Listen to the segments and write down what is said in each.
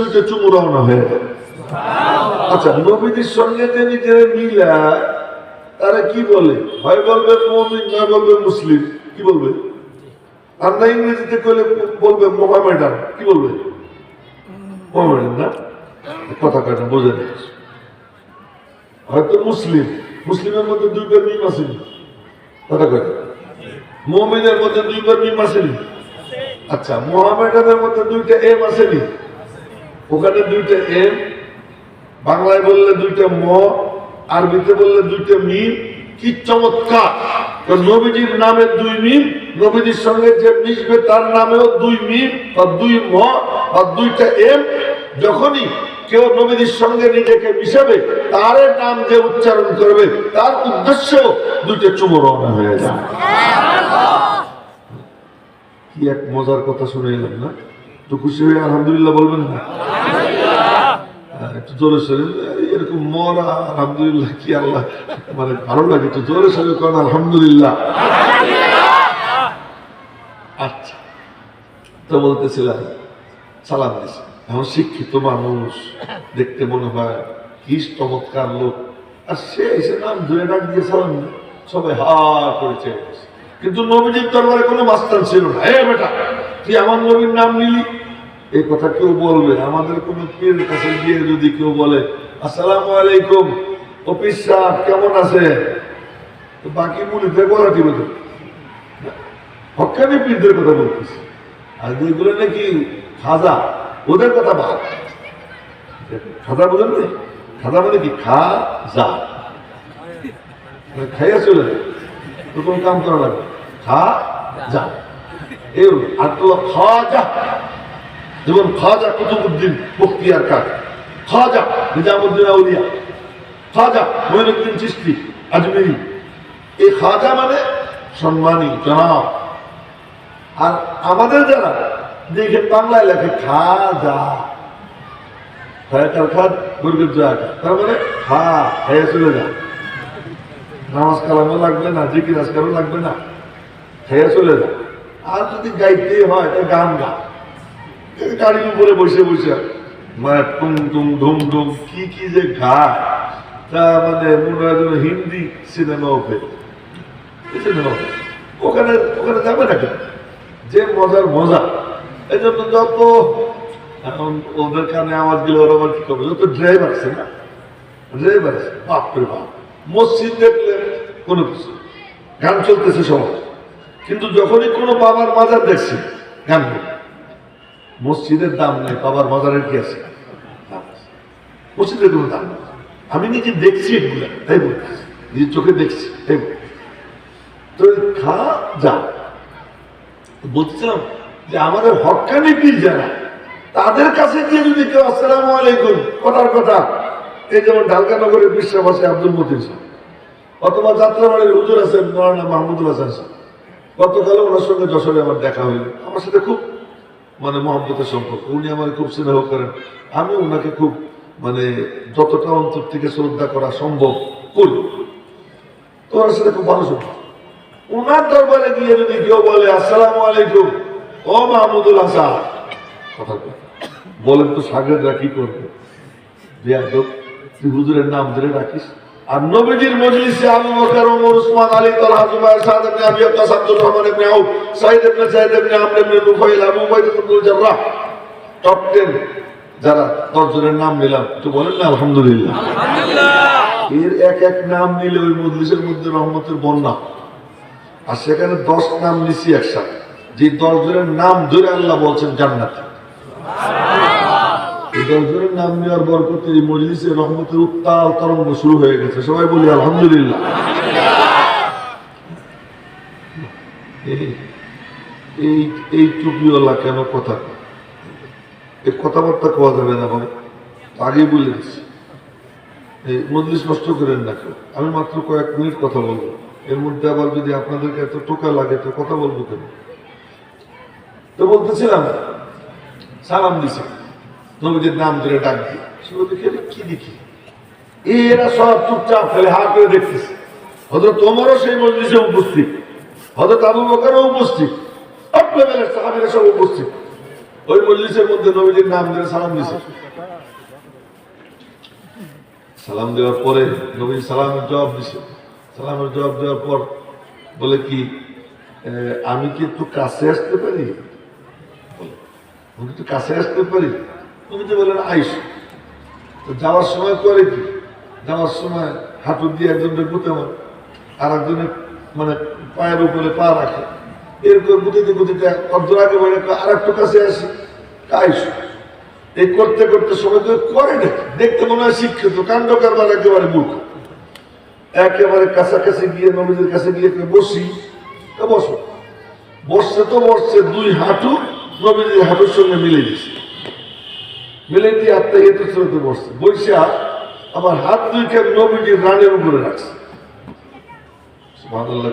দুইটা চুমু রওনা হয়ে আচ্ছা নবীদের সঙ্গে যে নিজের মিলা তারা কি বলে? হয় বলবে মমিন নয় বলবে মুসলিম, কি বলবে? আর না ইংরেজিতে করলে বলবে মোহামেডান, কি বলবে? মোহামেডান না? কথা কাটা বোঝে না হয়তো মুসলিম, মুসলিমের মধ্যে দুইবার মিম আসেনি কথা কয় মোমিনের মধ্যে দুইবার মিম আসেনি আচ্ছা মোহামেডানের মধ্যে দুইটা এম আসেনি ওখানে দুইটা এম বাংলায় বললে দুইটা ম আরবিতে বললে দুইটা মিম কি চমৎকার! নবীজির নামে দুই মিম নবীজির সঙ্গে যে মিশবে তার নামেও দুই মিম বা দুই ম বা দুইটা এম। যখনই কেউ নবীজির সঙ্গে নিজেকে মিশাবে তার নাম যে উচ্চারণ করবে তার উদ্দেশ্য দুইটা চুমো রওনা হয়ে যায়। কি এক মজার কথা শুনে এলাম না? তো খুশি হয়ে আলহামদুলিল্লাহ বলবেন না? একটু জোরে সরে, এরকম মরা, আলহামদুলিল্লাহ, কি আল্লাহ মানে ভালো লাগে একটু জোরে সরে করেন আলহামদুলিল্লাহ। আচ্ছা তো বলতেছিলাম, সালাম দিছে। এখন শিক্ষিত মানুষ, দেখতে মনে হয়, কি চমৎকার লোক। আর সে এসে নাম ধরে ডাক দিয়ে সালাম সবাই হা করেছে কিন্তু নবীজির দরবারে কোনো মাস্টার ছিল না। এ বেটা, তুই আমার নবীর নাম নিলি? এই কথা কেউ বলবে। আমাদের কোনো পীরের কাছে গিয়ে যদি কেউ বলে, আসসালামু আলাইকুম, অফিস সাহেব, কেমন আছে বাকি মুড়িতে বলা দিবে তো হকানি পীরদের কথা বলতেছি। আর যেগুলো নাকি খাজা, ওদের কথা বাদ। খাজা বোঝেন না খাজা মানে কি? খা যা খাইয়া চলে যায়। তো কাম করা লাগবে খা যা এই আর তো খাওয়া যা যেমন খাজা কুতুবুদ্দিন মুখতিয়ার কাক খাজা নিজামুদ্দিন আউলিয়া। খাজা মহিনুদ্দিন চিস্তি আজমেরি। এই খাজা মানে সম্মানী জনাব। আর আমাদের যারা দেখে বাংলায় লেখে খাজা তার মানে খা লাগবে না লাগবে না আর যদি গাইতে হয় গান গা। গাড়ির উপরে বসে বসে। মানে টুম টুম ধুম ধুম, কি কি যে গায়। তা মানে মনে হয় যেন হিন্দি সিনেমা ওপে সিনেমা ওখানে ওখানে যাবে না কেন যে মজার মজা। এই জন্য যত এখন ওদের কানে আওয়াজ দিলে ওরা আবার কি করবে? যত ড্রাইভার আছে না? ড্রাইভার আছে। বাপরে বাপ। মসজিদ দেখলে কোনো কিছু গান চলতেছে সবাই কিন্তু যখনই কোনো বাবার মাজার দেখছি, গান করবে। মসজিদের দাম নেই, বাবার বাজারের কি আছে? মসজিদের কোনো দাম আমি নিজে দেখছি তাই বলতেছি নিজের চোখে দেখছি, তাই তো খা যা। বলছিলাম যে আমাদের হকানি পীর যারা তাদের কাছে গিয়ে যদি কেউ আসসালাম আলাইকুম, কথার কথা, এই যেমন ঢালকানগরের বিশ্বাবাসী আব্দুল মতিন সাহেব, অথবা যাত্রাবাড়ির হুজুর আছেন, মৌলানা মাহমুদুল হাসান সাহেব গতকাল ওনার সঙ্গে যশোরে আমার দেখা হইল। আমার সাথে খুব মানে মহব্বতের সম্পর্ক। উনি আমার খুব স্নেহ করেন। আমি ওনাকে খুব মানে যতটা অন্তর থেকে শ্রদ্ধা করা সম্ভব করি। তো ওনার সাথে খুব সম্পর্ক। ওনার দরবারে গিয়ে যদি কেউ বলে, আসসালাম আলাইকুম, ও মাহমুদুল হাসান। কথা। বলেন তো, সাগররা কি করবে? বেয়াদব তুই হুজুরের নাম ধরে রাখিস আর নবীজির মজলিসে আবু বকর ওমর উসমান আলী তালহা জুবাইর সাদ ইবনে আবি ওয়াক্কাস আব্দুর রহমান ইবনে আউফ সাইদ ইবনে সাইদ ইবনে আমর ইবনে নুফাইল আবু উবাইদা ইবনে জাররাহ। টপ 10 যারা দশ জনের নাম নিলাম তো বলেন না আলহামদুলিল্লাহ। এর এক এক নাম নিলে ওই মজলিসের মধ্যে রহমতের বন্যা। আর সেখানে দশ নাম নিছি একসাথে। যে দশ জনের নাম ধরে আল্লাহ বলছেন জান্নাতে। নাম নেওয়ার শুরু হয়ে গেছে। সবাই বলি, আলহামদুলিল্লাহ। এই- এই কেন কথা এই কথাবার্তা কোয়া যাবে না ভাই? আগেই বলে এই মজলিস নষ্ট করেন না কেউ। আমি মাত্র কয়েক মিনিট কথা বলব। এর মধ্যে আবার যদি আপনাদেরকে এত টোকা লাগে, তো কথা বলব কেন? তো বলতেছিলাম, সালাম দিছে। নবীদের নাম ধরে ডাক দিয়ে। শুধু দেখি কি দেখি? এরা সব চুপচাপ ফেলে হা করে দেখতেছে। হয়তো তোমারও সেই মজলিসে উপস্থিত। হয়তো আবু বকারও উপস্থিত। লেভেলের সাহাবিরা সব উপস্থিত। ওই মজলিসের মধ্যে নবীজির নাম ধরে সালাম দিছে। সালাম দেওয়ার পরে নবী সালামের জবাব দিছে। সালামের জবাব দেওয়ার পর বলে কি আমি কি একটু কাছে আসতে পারি? আমি একটু কাছে আসতে পারি? তো বলেন আইস তো যাওয়ার সময় করে কি? যাওয়ার সময় হাঁটু দিয়ে একজনের গুতে মারে আর একজনের মানে পায়ের উপরে পা রাখে। এরকম গুতিতে অর্ধ আগে বেড়ে আর একটু কাছে আসি। আইস এই করতে করতে সবাই তো করে না। দেখতে মনে হয় শিক্ষিত, কাণ্ড কারবার একেবারে মূর্খ। একেবারে কাছাকাছি গিয়ে নবীদের কাছে গিয়ে বসি। বসো। বসছে তো বসছে, দুই হাঁটু নবীদের হাঁটুর সঙ্গে মিলে দিছে মিলে আত্মা এতে চলতে বসছে। বসে আমার হাত দুইকে নবীজির রানের উপরে রাখছে।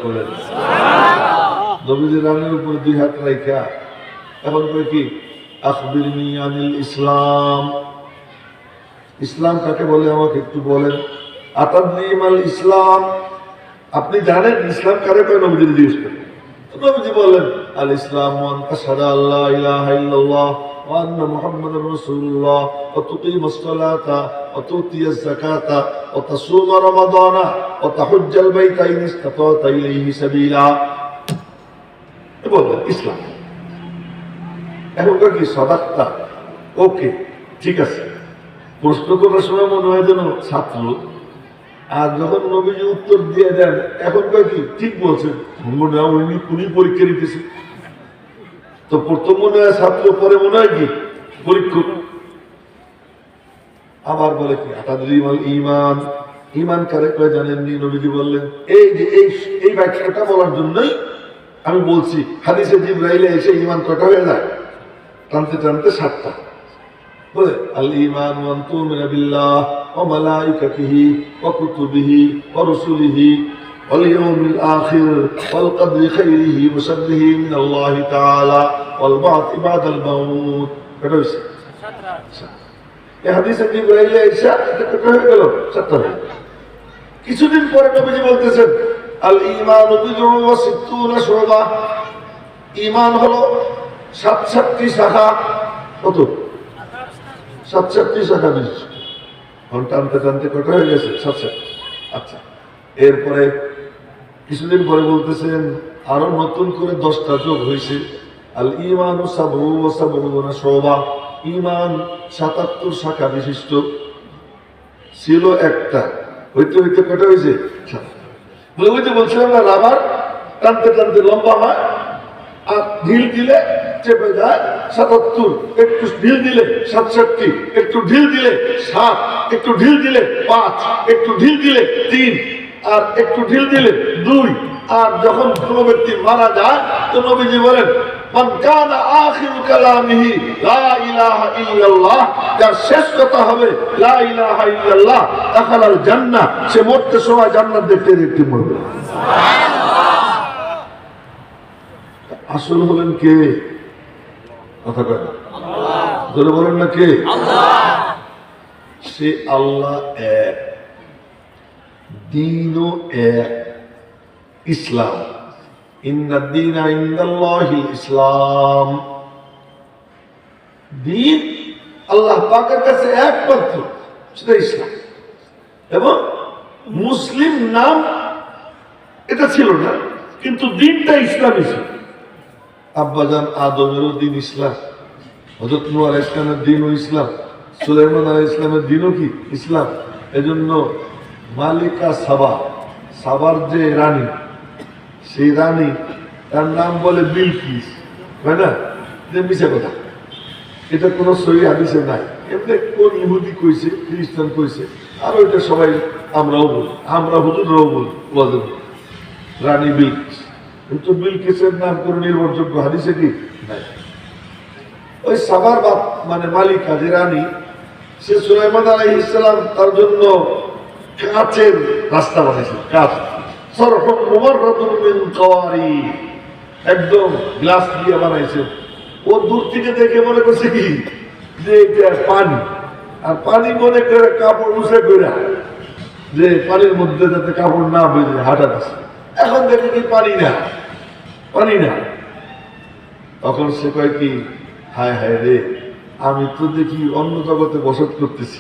করে নবীজির রানের উপরে দুই হাত রাখা এখন কি? আখবিরনি আনিল ইসলাম। ইসলাম কাকে বলে আমাকে একটু বলেন? আতাদিম আল ইসলাম। আপনি জানেন ইসলাম কারে কয় নবীজি জিজ্ঞেস করেন নবীজি বলেন আল্লা ইলাহা ইল্লাল্লাহ ওয়া আন্না মুহাম্মাদার রাসূলুল্লাহ ওয়া তুকিমাস সালাতা ওয়া তুতিয়াজ যাকাতা ওয়া তাসুমা রমাদানা ওয়া তাহুজ্জাল বাইতা ইন ইসতাতা ইলাইহি সাবিলা। এ বললেন ইসলাম। এখনকার কি সদাক্তা? ওকে, ঠিক আছে। প্রশ্ন করার সময় মনে হয় যেন ছাত্র। আর যখন নবীজি উত্তর দিয়ে দেন, এখনকার কি? ঠিক বলছেন। মনে হয় উনি উনি পরীক্ষা দিতেছে। তো প্রথম মনে হয় ছাত্র, পরে মনে হয় কি? পরীক্ষক। আবার বলে কি ইমান। ইমান কারে কয়ে জানেননি নবীজি বললেন, এই যে, এই ব্যাখ্যাটা বলার জন্যই আমি বলছি, হাদিসে জিব্রাইলে এসে ইমান কটা হয়ে যায়? টানতে টানতে সাতটা। বলে, আল ইমান ওয়ান তুমিনা বিল্লাহ ওয়া মালাইকাতিহি ওয়া কুতুবিহি ওয়া রুসুলিহি ওয়াল কদরি খাইরিহি ওয়া শাররিহি মিন আল্লাহ তাআলা ওয়াল বা'থ বা'দাল কটা হয়েছে এই এটা হয়ে গেল, সাতটা হয়ে গেল। কিছুদিন পরে নবীজি বলতেছেন, আল ইমান বিদুন ওয়া সিত্তুনা হলো শাখা। কত? সাত সাতটি শাখা বিশিষ্ট এখন টানতে টানতে কটা হয়ে গেছে? সাত সাতটি আচ্ছা এরপরে কিছুদিন পরে বলতেছেন, আরও নতুন করে দশটা যোগ হয়েছে। আল ইমান ও সাবু। ইমান সাতাত্তর শাখা বিশিষ্ট। ছিল একটা। হইতে হইতে কটা হয়েছে? বলে ওই যে বলছিলাম না, রাবার টানতে টানতে লম্বা হয়, আর ঢিল দিলে চেপে যায় সাতাত্তর। একটু ঢিল দিলে সাতষট্টি, একটু ঢিল দিলে সাত, একটু ঢিল দিলে পাঁচ, একটু ঢিল দিলে তিন আর একটু ঢিল দিলে দুই। আর যখন কোনো ব্যক্তি মারা যায়, তো নবীজি বলেন কথা হবে মরবে। আসল হলেন কে? কথা। বলেন না কে? সে আল্লাহ এক। এক ইসলাম ইসলাম দিন আল্লাহ পাকের কাছে একমাত্র, সেটা ইসলাম। এবং মুসলিম নাম এটা ছিল না, কিন্তু দিনটা ইসলামই ছিল। আব্বাজান আদমেরও দিন ইসলাম হজরত নু আলাহ ইসলামের দিনও ইসলাম, সুলাইমান আলাহ ইসলামের দিনও কি ইসলাম। এজন্য মালিকা সাবা, সাবার যে রানী, সেই রানী তার নাম বলে বিলকিস, তাই না? যে মিশে কথা। এটা কোনো সহি হাদিসে নাই। এমনি কোন ইহুদি কইছে, খ্রিস্টান কইছে, আর ওইটা সবাই আমরাও বলি, আমরা হুজুররাও বলি মধ্যে। রানী বিলকিস। কিন্তু বিলকিসের নাম কোনো নির্ভরযোগ্য হাদিসে কি? নাই। ওই সাবার বাপ মানে মালিকা যে রানী, সে সুলাইমান আলাই ইসলাম তার জন্য কাঁচের রাস্তা বানাইছে কাঁচ একদম গ্লাস দিয়ে ও দেখে মনে করছে কি? যে এটা পানি। আর পানি মনে কাপড় যে পানির মধ্যে যাতে কাপড় না হাঁটা এখন কি না? না। তখন সে কয় কি, হায় হায় রে, আমি তো দেখি অন্য জগতে বসত করতেছি।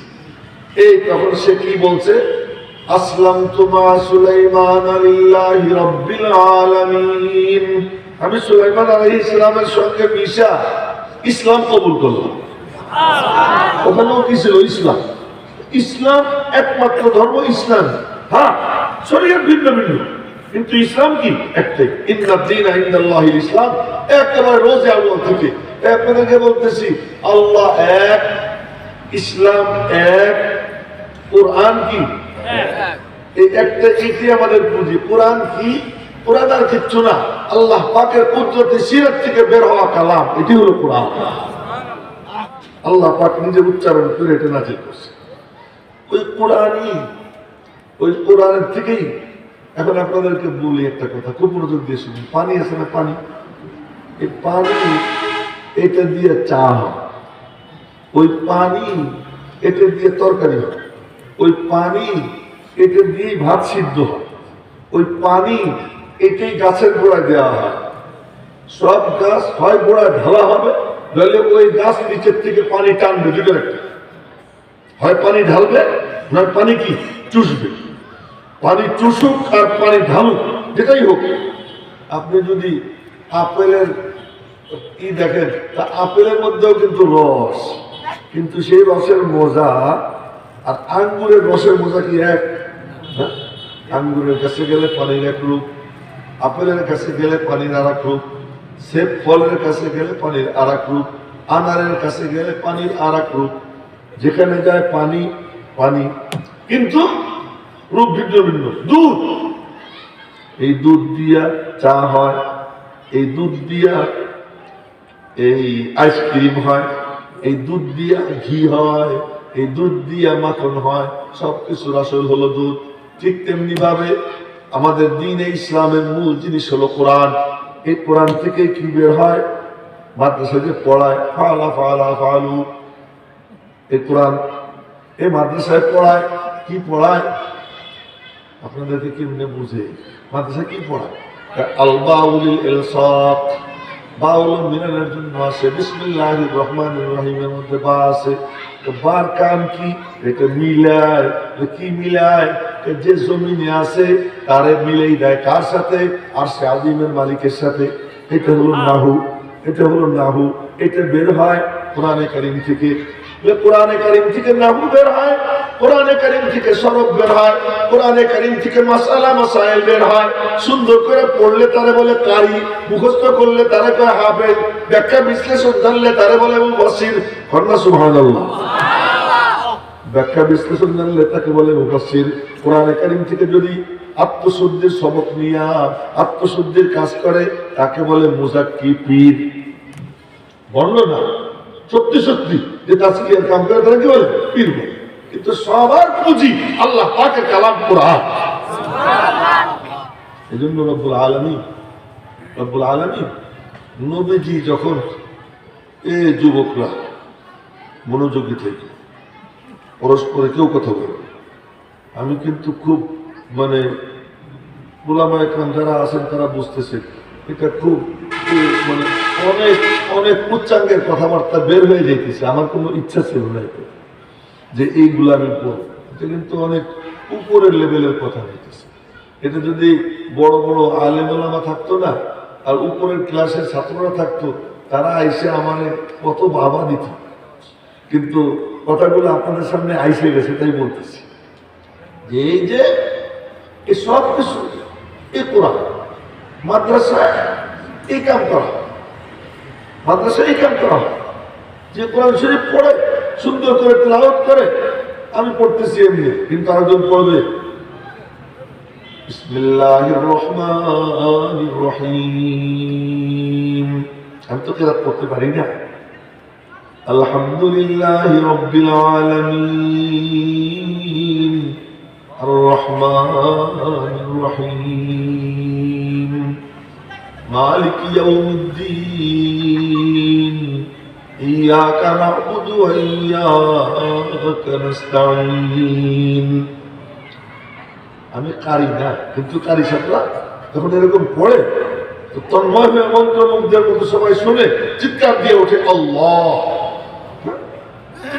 এই তখন সে কি বলছে? আসলাম তোমা সুলাইমান আলিল্লাহি রাব্বিল আলামিন। আমি সুলাইমান আলাইহিস ইসলামের সঙ্গে মিশা ইসলাম কবুল করলাম। ওখানেও কি ছিল? ইসলাম। ইসলাম একমাত্র ধর্ম ইসলাম। হ্যাঁ শরীর ভিন্ন ভিন্ন। কিন্তু ইসলাম কি? একটাই। ইন্দিন ইন্দাল্লাহিল ইসলাম। একেবারে রোজে আল্লাহ থেকে। আপনাদেরকে বলতেছি আল্লাহ এক ইসলাম এক কোরআন কি? এই একটা আমাদের পুঁজি কোরআন কি? আল্লাহ পাকের থেকে বের হওয়া কালাম। এটি হলো কোরআন। আল্লাহ পাক নিজে উচ্চারণ করে করছে। ওই ওই থেকেই এখন আপনাদেরকে বলি একটা কথা। খুব মনোযোগ দিয়ে শুনুন। পানি আছে না পানি? এই পানি, এটা দিয়ে চা ওই পানি, এটা দিয়ে তরকারি হয়। ওই পানি এটা দিয়ে ভাত সিদ্ধ হয়। ওই পানি এটাই গাছের গোড়ায় দেওয়া হয়। সব গাছ হয় গোড়ায় ঢালা হবে নইলে ওই গাছ নিচের থেকে পানি টানবে দুটো একটা হয় পানি ঢালবে নয় পানি কি? চুষবে। পানি চুষুক আর পানি ঢালুক, যেটাই হোক। আপনি যদি আপেলের কি দেখেন, তা আপেলের মধ্যেও কিন্তু রস, কিন্তু সেই রসের মজা আর আঙ্গুরের রসের মজা কি এক? হ্যাঁ? আঙ্গুরের কাছে গেলে পানির এক রূপ, আপেলের কাছে গেলে পানির আর এক রূপ, সেব ফলের কাছে গেলে পানির আর এক রূপ, আনারের কাছে গেলে পানির আর এক রূপ। যেখানে যায় পানি পানি। কিন্তু রূপ ভিন্ন ভিন্ন। দুধ। এই দুধ দিয়া চা হয়, এই দুধ দিয়া এই আইসক্রিম হয়, এই দুধ দিয়া ঘি হয়। এই দুধ দিয়া মাখন হয় সব কিছুর হলো দুধ। ঠিক তেমনি ভাবে আমাদের দিন ইসলামের মূল জিনিস হলো কোরআন। এই কোরআন থেকে কি বের হয়? মাদ্রাসা যে পড়ায়, ফালা ফালা ফালু। এই কোরআন এই মাদ্রাসায় পড়ায়, কি পড়ায়? আপনাদেরকে কেমনে বুঝে? মাদ্রাসায় কি পড়ায়? বাউল মিলানের জন্য আছে বিসমিল্লাহ রহমান রহিমের মধ্যে বা আছে তো বার কাম কি এটা মিলায় তো কি মিলায় তো যে জমিনে আছে তারে মিলেই দেয় কার সাথে আর সে আজিমের মালিকের সাথে এটা হলো নাহু এটা হলো নাহু এটা বের হয় কোরআনে কারিম থেকে যে কোরআনে কারিম থেকে নাহু বের হয় কোরআনে কারিম থেকে সরব বের হয়, কোরআনে কারিম থেকে মাসালা, মাসাইল বের হয়। সুন্দর করে পড়লে তারা বলে কারি, মুখস্থ করলে তারা কয় হাফেজ, ব্যাখ্যা বিশ্লেষণ জানলে তারা বলে মুফাসসির। কন্যা সুবহানাল্লাহ। ব্যাখ্যা বিশ্লেষণ জানলে তাকে বলে মুফাসসির। কোরআনে কারিম থেকে যদি আত্মশুদ্ধির সবক নিয়ে, আত্মশুদ্ধির কাজ করে, তাকে বলে মুজাক্কি পীর বলল না সত্যি সত্যি। যে তাসকিয়ার কাম করে, তারা কি বলে? পীর বলে। কিন্তু সবার পুঁজি আল্লাহ পাকের কালাম কোরআন। এই জন্য রব্বুল আলমী রব্বুল আলমী নবীজি যখন এ যুবকরা মনোযোগী থেকে পরস্পরে কেউ কথা বলে আমি কিন্তু খুব মানে গোলামা একরাম যারা আছেন তারা বুঝতেছে এটা খুব মানে অনেক অনেক উচ্চাঙ্গের কথাবার্তা বের হয়ে যাইতেছে। আমার কোনো ইচ্ছা ছিল না যে এইগুলো আমি পড়ব এটা কিন্তু অনেক উপরের লেভেলের কথা হইতেছে এটা যদি বড় বড় আলেমা থাকতো না, আর উপরের ক্লাসের ছাত্ররা থাকতো, তারা আইসে আমার কত বাবা দিত। কিন্তু কথাগুলো আপনাদের সামনে আইসে গেছে, তাই বলতেছি। যে এই যে এই সব কিছু, এ কোরআন, মাদ্রাসা, এই কাম করা মাদ্রাসায় এই কাম করা, যে কোরআন শরীফ পড়ে সুন্দর করে তেলাওয়াত করে, আমি পড়তেছি এমনি, কিন্তু আরেকজন পড়বে। বিসমিল্লাহির রহমানির রহিম। আমি তো কেরাত পড়তে পারি না। আলহামদুলিল্লাহ রব্বিল আলামিন। আর রহমানির রহিম। মালিক ইয়াউমিদ্দিন। إياك نعبد وإياك نستعين আমি কারি না কিন্তু কারি সাপলা যখন এরকম পড়ে তো তন্ময় হয়ে মন্ত্রমুগ্ধের মতো সবাই শুনে চিৎকার দিয়ে ওঠে আল্লাহ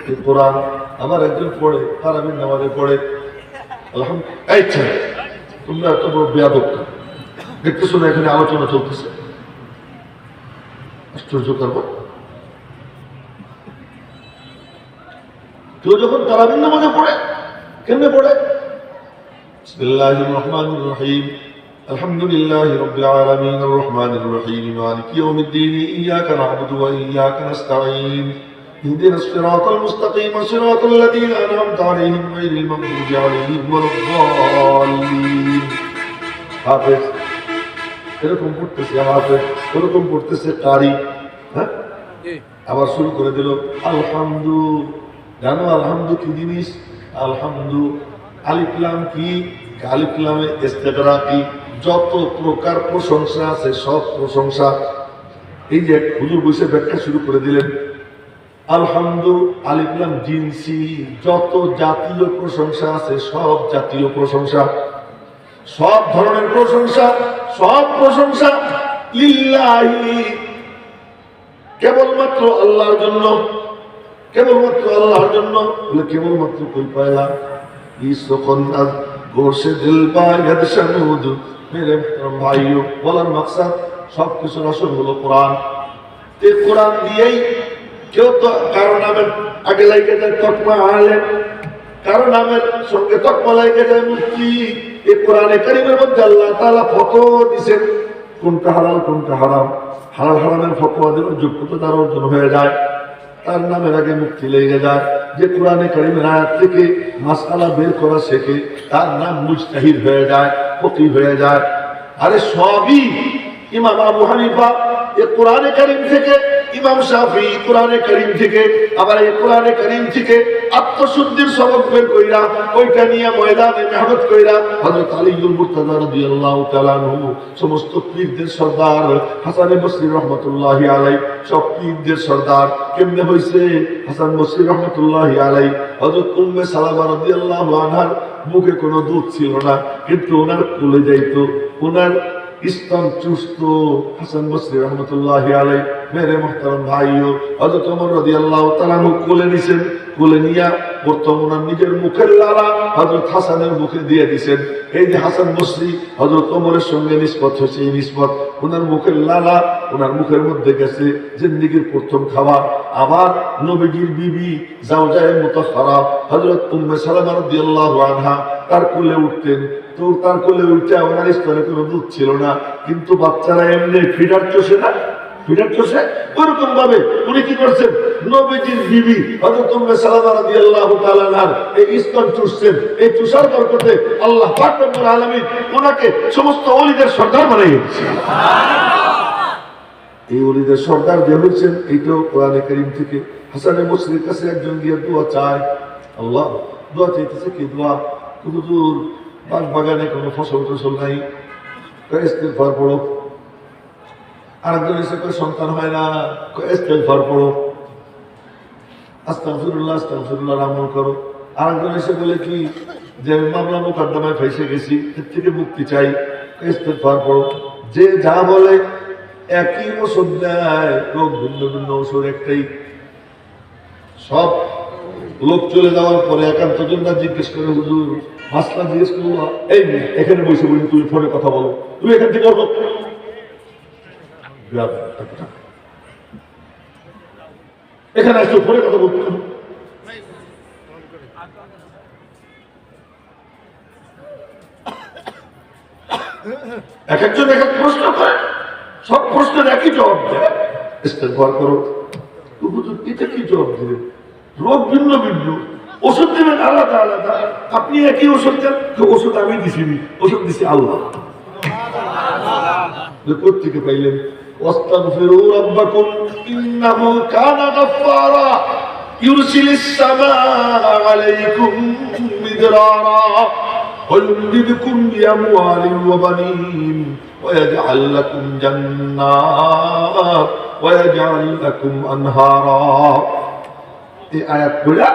এই কোরআন আমার একজন পড়ে তারাবিন নামাজে পড়ে আলহামদুলিল্লাহ এই ছেলে তোমরা এত বড় বেয়াদব কেন? দেখতেছো না এখানে আলোচনা চলতেছে আশ্চর্য করবো কেউ যখন তারাবিন নামাজে পড়ে কেমনে পড়ে بسم الله الرحمن الرحيم الحمد لله رب العالمين الرحمن الرحيم مالك يوم الدين إياك نعبد وإياك نستعين اهدنا الصراط المستقيم صراط الذين أنعمت عليهم غير المغضوب عليهم ولا الضالين হাফেজ এরকম পড়তেছে হাফেজ এরকম পড়তেছে কারি হ্যাঁ আবার শুরু করে দিল আলহামদু জানো আলহামদু কি জিনিস? আলহামদু আলিফলাম কি? আলিফলামে ইস্তেকরা কি? যত প্রকার প্রশংসা আছে, সব প্রশংসা। এই যে হুজুর বসে ব্যাখ্যা শুরু করে দিলেন, আলহামদু আলিফলাম জিনসি, যত জাতীয় প্রশংসা আছে, সব জাতীয় প্রশংসা। সব ধরনের প্রশংসা, সব প্রশংসা। কেবলমাত্র আল্লাহর জন্য। কেবলমাত্র আল্লাহর জন্য? বলে, কেবলমাত্র কই পায়লা ইসকন্নাদ গোশে দিল বায়াদ শানুদ মেরে ভাইও। বলার মাকসাদ সব কিছুর আসল হলো কোরআন। এই কোরআন দিয়েই কেউ তো কারও নামের আগে লাগে যায় তকমা আলেম কারও নামের সঙ্গে তকমা লাগে যায় মুক্তি। এই কোরআনে কারিমের মধ্যে আল্লাহ তাআলা ফটো দিছেন কোনটা হালাল, কোনটা হারাম। হালাল, হারামের ফতোয়া দেওয়ার যোগ্যতা তার অর্জন হয়ে যায়। তার নামের আগে মুক্তি লেগে যায়। যে কোরআনে কারিমের আয়াত থেকে মাসালা বের করা শেখে, তার নাম মুজতাহিদ হয়ে যায়, ফকি হয়ে যায়। আরে সবই ইমাম আবু হানিফা এ কোরআনে কারিম থেকে ইমাম শাফি কোরআনে কারিম থেকে, আবার এই কোরআনে কারিম থেকে আত্মশুদ্ধির সবক বের কইরা, ওইটা নিয়ে ময়দানে মেহনত কইরা হযরত আলীউল মুর্তজা রাদিয়াল্লাহু তাআলা সমস্ত পীরদের সর্দার হাসান বসরি রহমাতুল্লাহি আলাই সব পীরদের সর্দার, কেমনে হইছে? হাসান বসরি রহমাতুল্লাহি আলাই হযরত উম্মে সালামা রাদিয়াল্লাহু আনহার মুখে কোনো দুধ ছিল না, কিন্তু ওনার কোলে যাইতো, ওনার ইসলাম চুস্ত হাসান বসরি রহমতুল্লাহ আলাই মেরে মোহতারাম ভাইও হজরত ওমর রাদিয়াল্লাহু তাআলা কোলে নিছেন, কোলে নিয়া বর্তমান নিজের মুখের লালা হজরত হাসানের মুখে দিয়ে এই যে হাসান হজরত সঙ্গে নিষ্পত হয়েছে, এই নিষ্পত। ওনার মুখের লালা ওনার মুখের মধ্যে গেছে, জিন্দিগির প্রথম খাবার। আবার নবীজির বিবি জাওজায়ে মুতাহহারা হযরত উম্মে সালামা রাদিয়াল্লাহু আনহা তার কোলে উঠতেন। তো তার কোলে উঠে ওনার স্তনে কোনো দুধ ছিল না। কিন্তু বাচ্চারা এমনি ফিডার চষে না? চষে ওরকম ভাবে উনি কি করছেন? নবীজির বিবি হযরত উম্মে চুষছেন। এই তুষার বরকতে আল্লাহ পাক ওনাকে সমস্ত ওলিদের সর্দার এই অলিদের সর্দার যে এইটাও কোরআনে করিম থেকে হাসানের মুসলির কাছে একজন গিয়ে দোয়া চায়। আল্লাহ, দোয়া চাইতেছে কি দোয়া? বাগ বাগানে কোনো ফসল টসল নাই পড়ো আরেকজন এসে কয়, সন্তান হয় না। কয়েস্তের ফর পড়ো। আমল করো। আরেকজন এসে বলে কি, যে মামলা মোকদ্দমায় ফেসে গেছি, এর থেকে মুক্তি চাই। পড়ো। যে যা বলে, একই ওষুধ দেয় রোগ ভিন্ন ভিন্ন ওষুধ একটাই। সব লোক চলে যাওয়ার পরে একান্ত জনরা জিজ্ঞেস করে, হুজুর, মাসলা জিজ্ঞেস করল? এই এখানে বসে বসে তুমি ফোনে কথা বলো। তুমি এখান থেকে এখানে আসছো ফোনে কথা বলতে এক একজন এক এক প্রশ্ন করে, সব প্রশ্নের একই জবাব দেয়। ইস্তেগফার করো তো এটা কি জবাব দিলেন রোগ ভিন্ন ভিন্ন। ওষুধ দেবেন আলাদা আলাদা। আপনি একই ওষুধ দেন, তো ওষুধ আমি দিছিনি ওষুধ দিছি আল্লাহ। কোথেকে পাইলেন? واستغفروا ربكم إنه كان غفارا يرسل السماء عليكم مدرارا ويمددكم بأموال وبنين ويجعل لكم جنات ويجعل لكم أنهارا এই আয়াত পড়া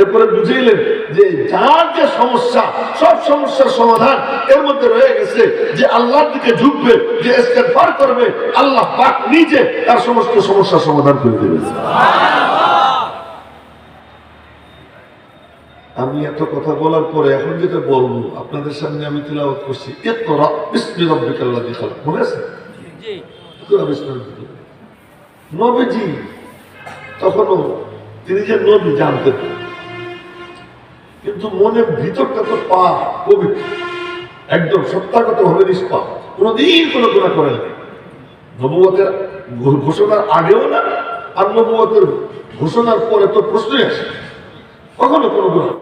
এরপরে বুঝাইলেন যে যার যে সমস্যা সব সমস্যার সমাধান এর মধ্যে রয়ে গেছে যে আল্লাহর দিকে ঝুঁকবে যে ইস্তেগফার করবে আল্লাহ পাক নিজে তার সমস্ত সমস্যার সমাধান করে দেবে আমি এত কথা বলার পরে এখন যেটা বলব আপনাদের সামনে আমি তিলাওয়াত করছি বিসমি রাব্বিকাল্লাযী খালাক। মনে আছে? নবীজি তখনও তিনি যে নবী জানতেন। কিন্তু মনের ভিতরটা তো পা পবিত্র একদম সত্যাগত ভাবে নিষ্পাপ। কোনোদিন কোনো গুণা করে নবুয়তের ঘোষণার আগেও না, আর নবুয়তের ঘোষণার পরে তো প্রশ্নই আসে। কখনো কোনো গুণা